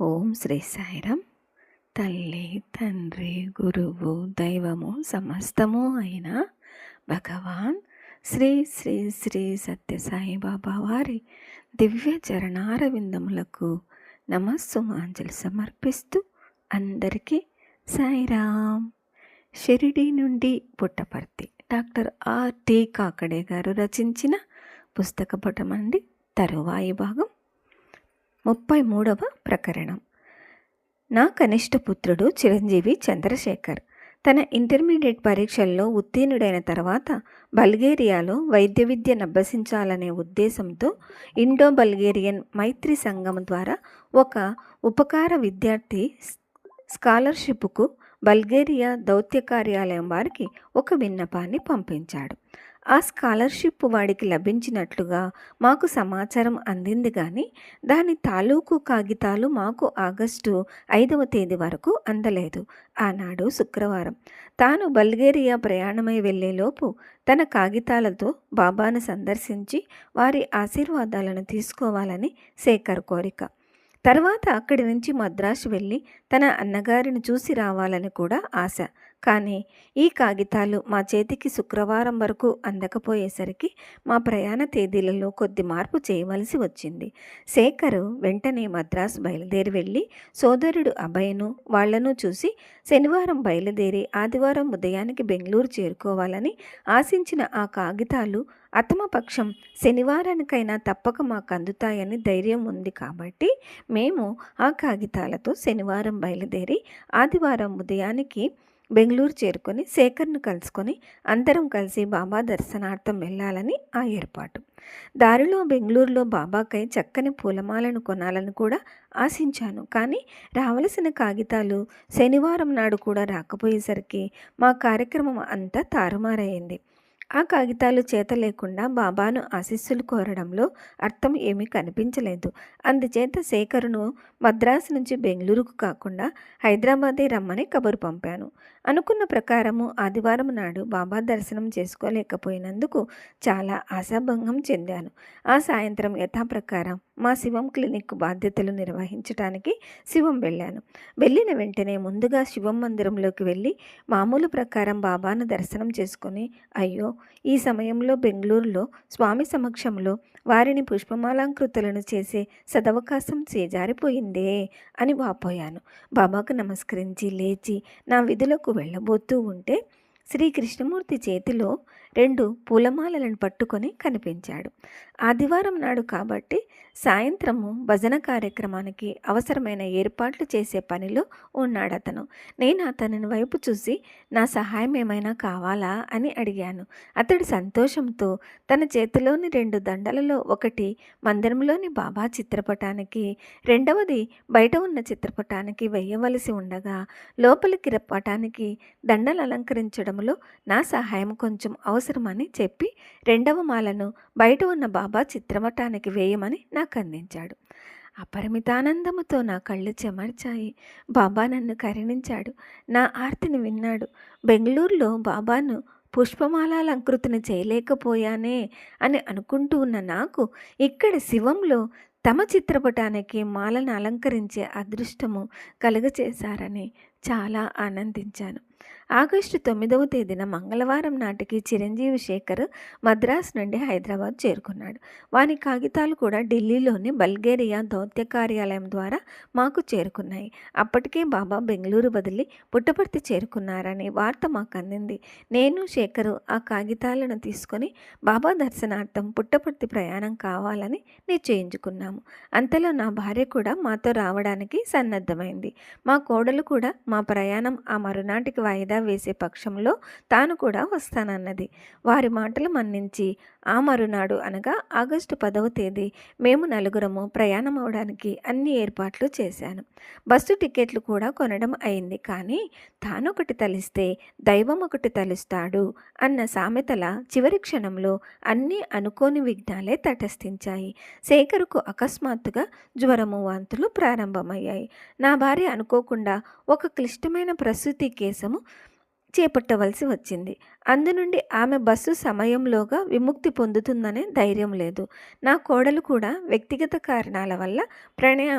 ఓం శ్రీ సాయిరామ్ తల్లి తండ్రి గురువు దైవము సమస్తము అయిన భగవాన్ శ్రీ శ్రీ శ్రీ సత్యసాయి సాయిబాబా వారి దివ్య చరణారవిందములకు నమస్సుమాంజలి సమర్పిస్తూ అందరికీ సాయిరామ్ షిరిడి నుండి Puttaparthi. Doctor R T Kakade garu రచించిన పుస్తక పటమండి. తరువాయి భాగం ముప్పై మూడవ ప్రకరణం. నా కనిష్ట పుత్రుడు చిరంజీవి చంద్రశేఖర్. తన ఇంటర్మీడియట్ పరీక్షల్లో ఉత్తీర్ణుడైన తర్వాత బల్గేరియాలో వైద్య విద్యను అభ్యసించాలనే ఉద్దేశంతో ఇండో బల్గేరియన్ మైత్రి సంఘం ద్వారా ఒక ఉపకార విద్యార్థి స్కాలర్షిప్కు బల్గేరియా దౌత్య కార్యాలయం వారికి ఒక విన్నపాన్ని పంపించాడు. ఆ స్కాలర్షిప్ వాడికి లభించినట్లుగా మాకు సమాచారం అందింది కానీ దాని తాలూకు కాగితాలు మాకు ఆగస్టు ఐదవ తేదీ వరకు అందలేదు. ఆనాడు శుక్రవారం. తాను బల్గేరియా ప్రయాణమై వెళ్ళేలోపు తన కాగితాలతో బాబాను సందర్శించి వారి ఆశీర్వాదాలను తీసుకోవాలని శేఖర్ కోరిక. తర్వాత అక్కడి నుంచి మద్రాసు వెళ్ళి తన అన్నగారిని చూసి రావాలని కూడా ఆశ. కానీ ఈ కాగితాలు మా చేతికి శుక్రవారం వరకు అందకపోయేసరికి మా ప్రయాణ తేదీలలో కొద్ది మార్పు చేయవలసి వచ్చింది. శేఖరు వెంటనే మద్రాసు బయలుదేరి వెళ్ళి సోదరుడు అభయను వాళ్ళను చూసి శనివారం బయలుదేరి ఆదివారం ఉదయానికి బెంగళూరు చేరుకోవాలని ఆశించిన ఆ కాగితాలు అతమపక్షం శనివారానికైనా తప్పక మాకు అందుతాయని ధైర్యం ఉంది కాబట్టి మేము ఆ కాగితాలతో శనివారం బయలుదేరి ఆదివారం ఉదయానికి బెంగళూరు చేరుకొని శేఖర్ను కలుసుకొని అందరం కలిసి బాబా దర్శనార్థం వెళ్ళాలని ఆ ఏర్పాటు. దారిలో బెంగళూరులో బాబాకై చక్కని పూలమాలను కొనాలని కూడా ఆశించాను. కానీ రావలసిన కాగితాలు శనివారం నాడు కూడా రాకపోయేసరికి మా కార్యక్రమం అంతా తారుమారయ్యింది. ఆ కాగితాలు చేత లేకుండా బాబాను ఆశీస్సులు కోరడంలో అర్థం ఏమీ కనిపించలేదు. అందుచేత శేఖరును మద్రాసు నుంచి బెంగళూరుకు కాకుండా హైదరాబాదే రమ్మని కబురు పంపాను. అనుకున్న ప్రకారము ఆదివారం నాడు బాబా దర్శనం చేసుకోలేకపోయినందుకు చాలా ఆశాభంగం చెందాను. ఆ సాయంత్రం యథాప్రకారం మా శివం క్లినిక్ బాధ్యతలు నిర్వహించడానికి శివం వెళ్ళాను. వెళ్ళిన వెంటనే ముందుగా శివం మందిరంలోకి వెళ్ళి మామూలు ప్రకారం బాబాను దర్శనం చేసుకొని అయ్యో ఈ సమయంలో బెంగళూరులో స్వామి సమక్షంలో వారిని పుష్పమాలంకృతులను చేసే సదవకాశం చేజారిపోయిందే అని వాపోయాను. బాబాకు నమస్కరించి లేచి నా విధులకు వెళ్ళబోతూ ఉంటే శ్రీకృష్ణమూర్తి చేతిలో రెండు పూలమాలలను పట్టుకొని కనిపించాడు. ఆదివారం నాడు కాబట్టి సాయంత్రము భజన కార్యక్రమానికి అవసరమైన ఏర్పాట్లు చేసే పనిలో ఉన్నాడు అతను నేను అతని వైపు చూసి నా సహాయం ఏమైనా కావాలా అని అడిగాను. అతడు సంతోషంతో తన చేతిలోని రెండు దండలలో ఒకటి మందిరంలోని బాబా చిత్రపటానికి రెండవది బయట ఉన్న చిత్రపటానికి వేయవలసి ఉండగా లోపలికి పటానికి దండలు అలంకరించడంలో నా సహాయం కొంచెం అవసరమని చెప్పి రెండవ మాలను బయట ఉన్న బాబా చిత్రపటానికి వేయమని నాకు అందించాడు. అపరిమితానందముతో నా కళ్ళు చెమర్చాయి. బాబా నన్ను కరుణించాడు. నా ఆర్తిని విన్నాడు. బెంగళూరులో బాబాను పుష్పమాలాలంకృతిని చేయలేకపోయానే అని అనుకుంటూ ఉన్న నాకు ఇక్కడ శివంలో తమ చిత్రపటానికి మాలను అలంకరించే అదృష్టము కలుగచేశారని చాలా ఆనందించాను. ఆగస్టు తొమ్మిదవ తేదీన మంగళవారం నాటికి చిరంజీవి శేఖర్ మద్రాస్ నుండి హైదరాబాద్ చేరుకున్నాడు. వాని కాగితాలు కూడా ఢిల్లీలోని బల్గేరియా దౌత్య కార్యాలయం ద్వారా మాకు చేరుకున్నాయి. అప్పటికే బాబా బెంగళూరు బదిలి పుట్టపర్తి చేరుకున్నారని వార్త మాకు అందింది. నేను శేఖరు ఆ కాగితాలను తీసుకొని బాబా దర్శనార్థం పుట్టపర్తి ప్రయాణం కావాలని నిశ్చయించుకున్నాము. అంతలో నా భార్య కూడా మాతో రావడానికి సన్నద్ధమైంది. మా కోడలు కూడా మా ప్రయాణం ఆ మరునాటికి వాయిదా వేసే పక్షంలో తాను కూడా వస్తానన్నది. వారి మాటలు మన్నించి ఆ మరునాడు అనగా ఆగస్టు పదవ తేదీ మేము నలుగురము ప్రయాణం అవడానికి అన్ని ఏర్పాట్లు చేశాను. బస్సు టికెట్లు కూడా కొనడం అయింది. కానీ తానొకటి తలిస్తే దైవం ఒకటి తలుస్తాడు అన్న సామెతల చివరి క్షణంలో అన్నీ అనుకోని విఘ్నాలే తటస్థించాయి. శేఖరుకు అకస్మాత్తుగా జ్వరము వాంతులు ప్రారంభమయ్యాయి. నా భార్య అనుకోకుండా ఒక క్లిష్టమైన ప్రసూతి కేసము చేపట్టవలసి వచ్చింది. అందు నుండి ఆమె బస్సు సమయంలోగా విముక్తి పొందుతుందనే ధైర్యం లేదు. నా కోడలు కూడా వ్యక్తిగత కారణాల వల్ల ప్రణయ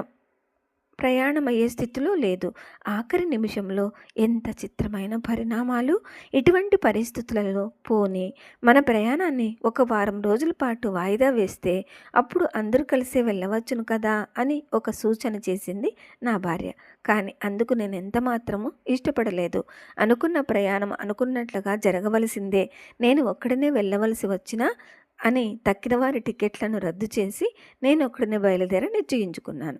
ప్రయాణమయ్యే స్థితిలో లేదు. ఆఖరి నిమిషంలో ఎంత చిత్రమైన పరిణామాలు! ఇటువంటి పరిస్థితులలో పోనీ మన ప్రయాణాన్ని ఒక వారం రోజుల పాటు వాయిదా వేస్తే అప్పుడు అందరూ కలిసి వెళ్ళవచ్చును కదా అని ఒక సూచన చేసింది నా భార్య. కానీ అందుకు నేను ఎంత మాత్రము ఇష్టపడలేదు. అనుకున్న ప్రయాణం అనుకున్నట్లుగా జరగవలసిందే. నేను ఒక్కడనే వెళ్ళవలసి వచ్చినా అని తక్కిన వారి టికెట్లను రద్దు చేసి నేను ఒక్కడిని బయలుదేర నిశ్చయించుకున్నాను.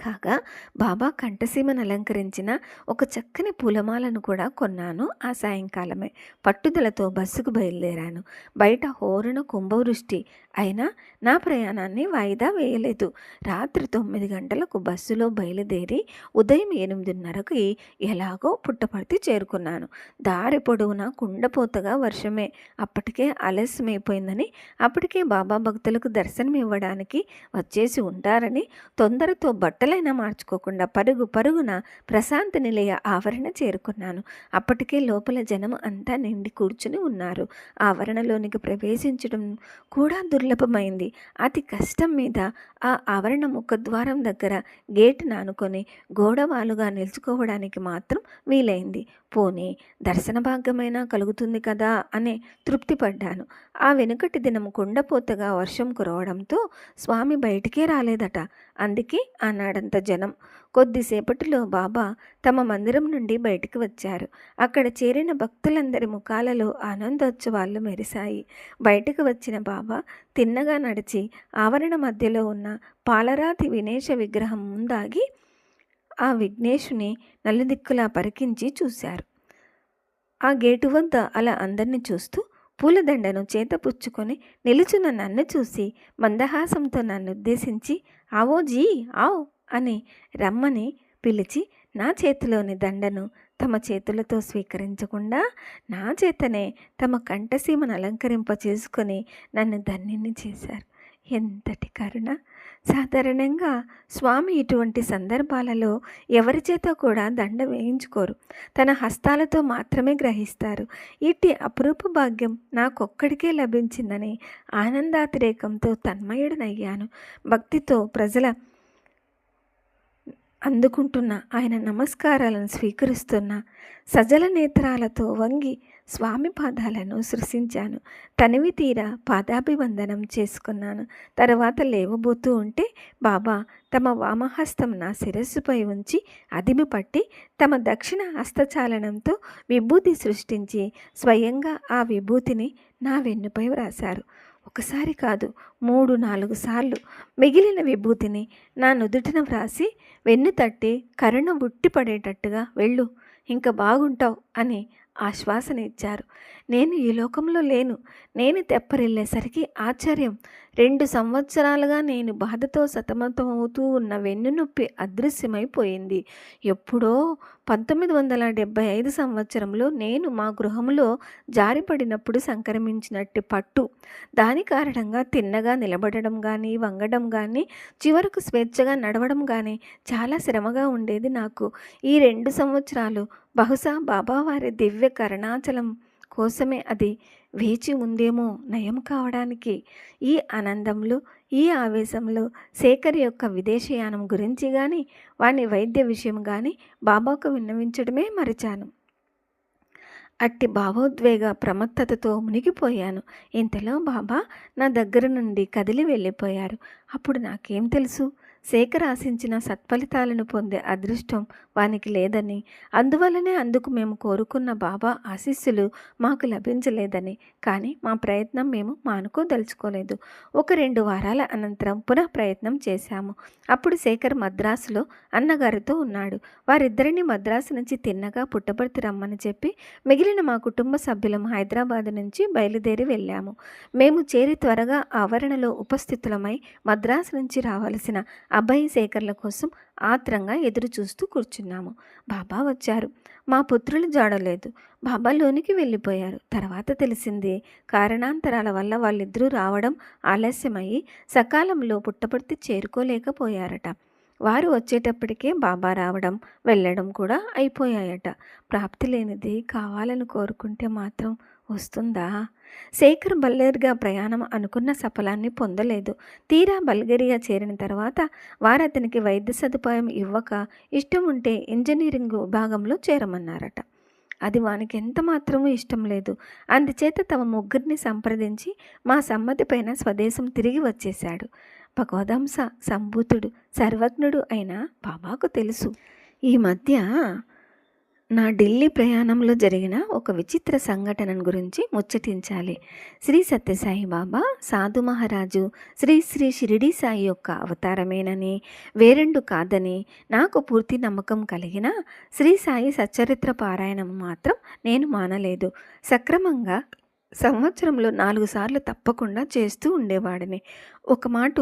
కాగా బాబా కంఠసీమను అలంకరించిన ఒక చక్కని పూలమాలను కూడా కొన్నాను ఆ సాయంకాలమే. పట్టుదలతో బస్సుకు బయలుదేరాను. బయట హోరున కుంభవృష్టి అయినా నా ప్రయాణాన్ని వాయిదా వేయలేదు. రాత్రి తొమ్మిది గంటలకు బస్సులో బయలుదేరి ఉదయం ఎనిమిదిన్నరకి ఎలాగో పుట్టపర్తి చేరుకున్నాను. దారి పొడవునా కుండపోతగా వర్షమే. అప్పటికే ఆలస్యమైపోయిందని అప్పటికే బాబా భక్తులకు దర్శనం ఇవ్వడానికి వచ్చేసి ఉంటారని తొందరతో బట్టలు బట్టలైనా మార్చుకోకుండా పరుగు పరుగున ప్రశాంత నిలయ ఆవరణ చేరుకున్నాను. అప్పటికే లోపల జనం అంతా నిండి కూర్చుని ఉన్నారు. ఆవరణలోనికి ప్రవేశించడం కూడా దుర్లభమైంది. అతి కష్టం మీద ఆ ఆవరణ ముఖద్వారం దగ్గర గేట్ నానుకొని గోడవాలుగా నిలుచుకోవడానికి మాత్రం వీలైంది. పోనీ దర్శన భాగ్యమైనా కలుగుతుంది కదా అనే తృప్తి పడ్డాను ఆ వెనుకటి దినం కుండపోతగా వర్షం కురవడంతో స్వామి బయటికే రాలేదట. అందుకే అంత జనం. కొద్దిసేపటిలో బాబా తమ మందిరం నుండి బయటికి వచ్చారు. అక్కడ చేరిన భక్తులందరి ముఖాలలో ఆనందోత్సవాలు మెరిశాయి. బయటకు వచ్చిన బాబా తిన్నగా నడిచి ఆవరణ మధ్యలో ఉన్న పాలరాతి వినేశ విగ్రహం ముందాగి ఆ విఘ్నేశుని నలుదిక్కులా పరికించి చూశారు. ఆ గేటు వద్ద అలా అందరినీ చూస్తూ పూలదండను చేతపుచ్చుకొని నిలుచున్న నన్ను చూసి మందహాసంతో నన్ను ఉద్దేశించి ఆవో జీ ఆవ్. అని రమ్మని పిలిచి నా చేతిలోని దండను తమ చేతులతో స్వీకరించకుండా నా చేతనే తమ కంఠసీమను అలంకరింప చేసుకొని నన్ను ధన్యుని చేశారు. ఎంతటి కరుణ! సాధారణంగా స్వామి ఇటువంటి సందర్భాలలో ఎవరి చేత కూడా దండ వేయించుకోరు. తన హస్తాలతో మాత్రమే గ్రహిస్తారు. ఇట్టి అపురూప భాగ్యం నాకొక్కడికే లభించిందని ఆనందాతిరేకంతో తన్మయుడనయ్యాను. భక్తితో ప్రజల అందుకుంటున్న ఆయన నమస్కారాలను స్వీకరిస్తున్న సజల నేత్రాలతో వంగి స్వామి పాదాలను సృశించాను తనివి తీర పాదాభివందనం చేసుకున్నాను. తర్వాత లేవబోతూ ఉంటే బాబా తమ వామహస్తం నా శిరస్సుపై ఉంచి అదిమి పట్టి తమ దక్షిణ హస్తచాలనంతో విభూతి సృష్టించి స్వయంగా ఆ విభూతిని నా వెన్నుపై వ్రాశారు. ఒకసారి కాదు మూడు నాలుగు సార్లు మిగిలిన విభూతిని నా నుదుటిన వ్రాసి వెన్ను తట్టి కరుణ ఉట్టిపడేటట్టుగా వెళ్ళు ఇంకా బాగుంటావు అని ఆశ్వాసన ఇచ్చారు. నేను ఈ లోకంలో లేను. నేను తెప్పరిల్లేసరికి ఆశ్చర్యం. రెండు సంవత్సరాలుగా నేను బాధతో సతమతమవుతూ ఉన్న వెన్నునొప్పి అదృశ్యమైపోయింది. ఎప్పుడో పంతొమ్మిది వందల డెబ్భై ఐదు సంవత్సరంలో నేను మా గృహంలో జారిపడినప్పుడు సంక్రమించినట్టు పట్టు. దాని కారణంగా తిన్నగా నిలబడడం కానీ వంగడం కానీ చివరకు స్వేచ్ఛగా నడవడం కానీ చాలా శ్రమగా ఉండేది నాకు. ఈ రెండు సంవత్సరాలు బహుశా బాబావారి దివ్య కరుణాచలం కోసమే అది. వేచి ఉందేమో నయం కావడానికి. ఈ ఆనందంలో ఈ ఆవేశంలో శేఖర్ యొక్క విదేశయానం గురించి కానీ వాని వైద్య విషయం కానీ బాబాకు విన్నవించడమే మరిచాను. అట్టి భావోద్వేగ ప్రమత్తతతో మునిగిపోయాను. ఇంతలో బాబా నా దగ్గర నుండి కదిలి వెళ్ళిపోయారు. అప్పుడు నాకేం తెలుసు? శేఖర్ ఆశించిన సత్ఫలితాలను పొందే అదృష్టం వానికి లేదని అందువల్లనే అందుకు మేము కోరుకున్న బాబా ఆశీస్సులు మాకు లభించలేదని. కానీ మా ప్రయత్నం మేము మానుకోదలుచుకోలేదు. ఒక రెండు వారాల అనంతరం పునః ప్రయత్నం చేశాము. అప్పుడు శేఖర్ మద్రాసులో అన్నగారితో ఉన్నాడు. వారిద్దరిని మద్రాసు నుంచి తిన్నగా పుట్టబడితే రమ్మని చెప్పి మిగిలిన మా కుటుంబ సభ్యులం హైదరాబాద్ నుంచి బయలుదేరి వెళ్ళాము. మేము చేరి త్వరగా ఆవరణలో ఉపస్థితులమై మద్రాసు నుంచి రావాల్సిన అభయ శేఖర్ల కోసం ఆత్రంగా ఎదురు చూస్తూ కూర్చున్నాము. బాబా వచ్చారు. మా పుత్రులు జాడలేదు. బాబా లోనికి వెళ్ళిపోయారు. తర్వాత తెలిసింది. కారణాంతరాల వల్ల వాళ్ళిద్దరూ రావడం ఆలస్యమయ్యి సకాలంలో పుట్టపర్తి చేరుకోలేకపోయారట. వారు వచ్చేటప్పటికే బాబా రావడం వెళ్ళడం కూడా అయిపోయాయట. ప్రాప్తి లేనిది కావాలని కోరుకుంటే మాత్రం వస్తుందా? శేఖర్ బల్లేర్గా ప్రయాణం అనుకున్న సఫలాన్ని పొందలేదు. తీరా బల్గేరియా చేరిన తర్వాత వారతనికి వైద్య సదుపాయం ఇవ్వక ఇష్టం ఉంటే ఇంజనీరింగ్ విభాగంలో చేరమన్నారట. అది వానికి ఎంత మాత్రమూ ఇష్టం లేదు. అందుచేత తమ ముగ్గురిని సంప్రదించి మా సమ్మతి పైన స్వదేశం తిరిగి వచ్చేశాడు. భగవదంస సంభూతుడు సర్వజ్ఞుడు అయిన బాబాకు తెలుసు. ఈ మధ్య నా ఢిల్లీ ప్రయాణంలో జరిగిన ఒక విచిత్ర సంఘటన గురించి ముచ్చటించాలి. శ్రీ సత్యసాయి బాబా సాధు మహారాజు శ్రీ శ్రీ షిరిడి సాయి యొక్క అవతారమేనని వేరెండు కాదని నాకు పూర్తి నమ్మకం కలిగిన శ్రీ సాయి సచ్చరిత్ర పారాయణం మాత్రం నేను మానలేదు. సక్రమంగా సంవత్సరంలో నాలుగు సార్లు తప్పకుండా చేస్తూ ఉండేవాడిని. ఒక మాట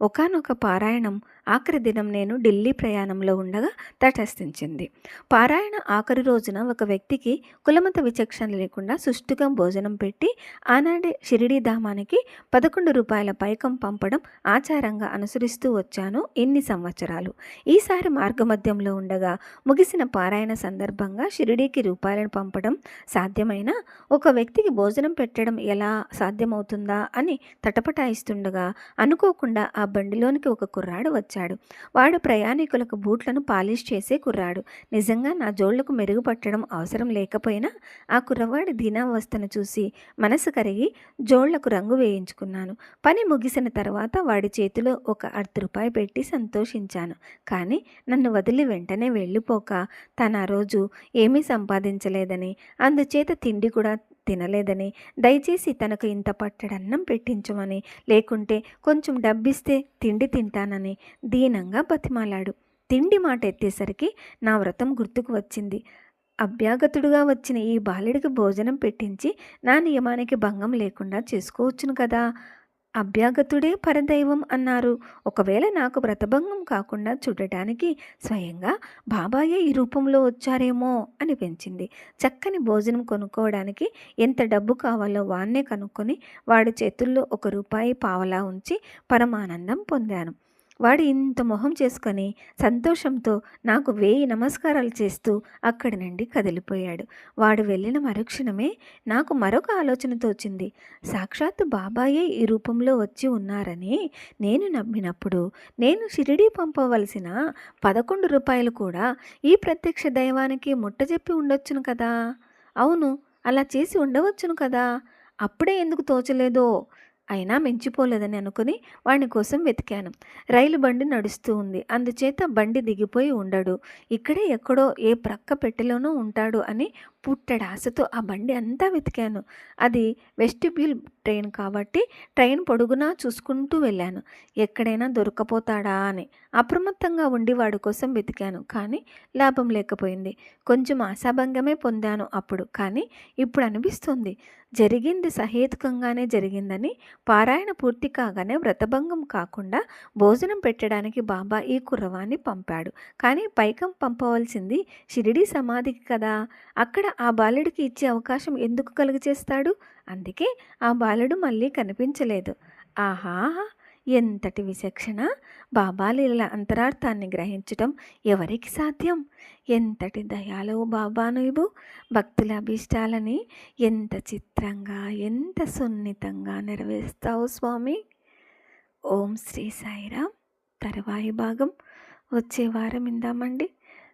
ఒకనొక పారాయణం ఆఖరి దినం నేను ఢిల్లీ ప్రయాణంలో ఉండగా తటస్థించింది. పారాయణ ఆఖరి రోజున ఒక వ్యక్తికి కులమత విచక్షణ లేకుండా సుష్టుగా భోజనం పెట్టి ఆనాడే షిరిడీ ధామానికి పదకొండు రూపాయల పైకం పంపడం ఆచారంగా అనుసరిస్తూ వచ్చాను ఇన్ని సంవత్సరాలు. ఈసారి మార్గమధ్యంలో ఉండగా ముగిసిన పారాయణ సందర్భంగా షిరిడీకి రూపాయలను పంపడం సాధ్యమైన ఒక వ్యక్తికి భోజనం పెట్టడం ఎలా సాధ్యమవుతుందా అని తటపటాయిస్తుండగా అనుకోకుండా ఆ బండిలోనికి ఒక కుర్రాడు వచ్చాడు వాడు ప్రయాణికులకు బూట్లను పాలిష్ చేసే కుర్రాడు. నిజంగా నా జోళ్ళకు మెరుగుపట్టడం అవసరం లేకపోయినా ఆ కుర్రవాడి దీనావస్థను చూసి మనసు కరిగి జోళ్ళకు రంగు వేయించుకున్నాను. పని ముగిసిన తర్వాత వాడి చేతిలో ఒక అర్ధ రూపాయి పెట్టి సంతోషించాను. కానీ నన్ను వదిలి వెంటనే వెళ్ళిపోక తన ఆ రోజు ఏమీ సంపాదించలేదని అందుచేత తిండి కూడా తినలేదని దయచేసి తనకు ఇంత పట్టడన్నం పెట్టించమని లేకుంటే కొంచెం డబ్బిస్తే తిండి తింటానని దీనంగా బతిమాలాడు. తిండి మాట ఎత్తేసరికి నా వ్రతం గుర్తుకు వచ్చింది. అభ్యాగతుడుగా వచ్చిన ఈ బాలుడికి భోజనం పెట్టించి నా నియమానికి భంగం లేకుండా చేసుకోవచ్చును కదా? అభ్యాగతుడే పరదైవం అన్నారు. ఒకవేళ నాకు వ్రతభంగం కాకుండా చూడటానికి స్వయంగా బాబాయే ఈ రూపంలో వచ్చారేమో అనిపించింది చక్కని భోజనం కొనుక్కోవడానికి ఎంత డబ్బు కావాలో వాన్నే కనుక్కొని వాడి చేతుల్లో ఒక రూపాయి పావలా ఉంచి పరమానందం పొందాను. వాడు ఇంత మొహం చేసుకొని సంతోషంతో నాకు వేయి నమస్కారాలు చేస్తూ అక్కడి నుండి కదిలిపోయాడు. వాడు వెళ్ళిన మరుక్షణమే నాకు మరొక ఆలోచన తోచింది సాక్షాత్తు బాబాయే ఈ రూపంలో వచ్చి ఉన్నారని నేను నమ్మినప్పుడు నేను షిరిడీ పంపవలసిన పదకొండు రూపాయలు కూడా ఈ ప్రత్యక్ష దైవానికి ముట్టజెప్పి ఉండొచ్చును కదా? అవును అలా చేసి ఉండవచ్చును కదా? అప్పుడే ఎందుకు తోచలేదో? అయినా మించిపోలేదని అనుకుని వాని కోసం వెతికాను. రైలు బండి నడుస్తూ ఉంది. అందుచేత బండి దిగిపోయి ఉండడు. ఇక్కడే ఎక్కడో ఏ ప్రక్క పెట్టెలోనూ ఉంటాడు అని పుట్టెడు? ఆశతో ఆ బండి అంతా వెతికాను. అది వెస్టిబ్యూల్ ట్రైన్ కాబట్టి ట్రైన్ పొడుగునా చూసుకుంటూ వెళ్ళాను. ఎక్కడైనా దొరకపోతాడా అని. అప్రమత్తంగా ఉండి వాడి కోసం వెతికాను. కానీ లాభం లేకపోయింది. కొంచెం ఆశాభంగమే పొందాను అప్పుడు. కానీ ఇప్పుడు అనిపిస్తుంది. జరిగింది సహేతుకంగానే జరిగిందని. పారాయణ పూర్తి కాగానే వ్రతభంగం కాకుండా భోజనం పెట్టడానికి బాబా ఈ కుర్రవాన్ని పంపాడు. కానీ పైకం పంపవలసింది షిరిడి సమాధికి కదా. అక్కడ ఆ బాలుడికి ఇచ్చే అవకాశం ఎందుకు కలుగచేస్తాడు అందుకే ఆ బాలుడు మళ్ళీ కనిపించలేదు. ఆహా ఎంతటి విచక్షణ! బాబాలీల అంతరార్థాన్ని గ్రహించటం ఎవరికి సాధ్యం? ఎంతటి దయాలు బాబా నువ్వు భక్తుల అభీష్టాలని ఎంత చిత్రంగా ఎంత సున్నితంగా నెరవేరుస్తావు స్వామి! ఓం శ్రీ సాయిరామ్! తరువాయి భాగం. వచ్చే వారం ఇందామండి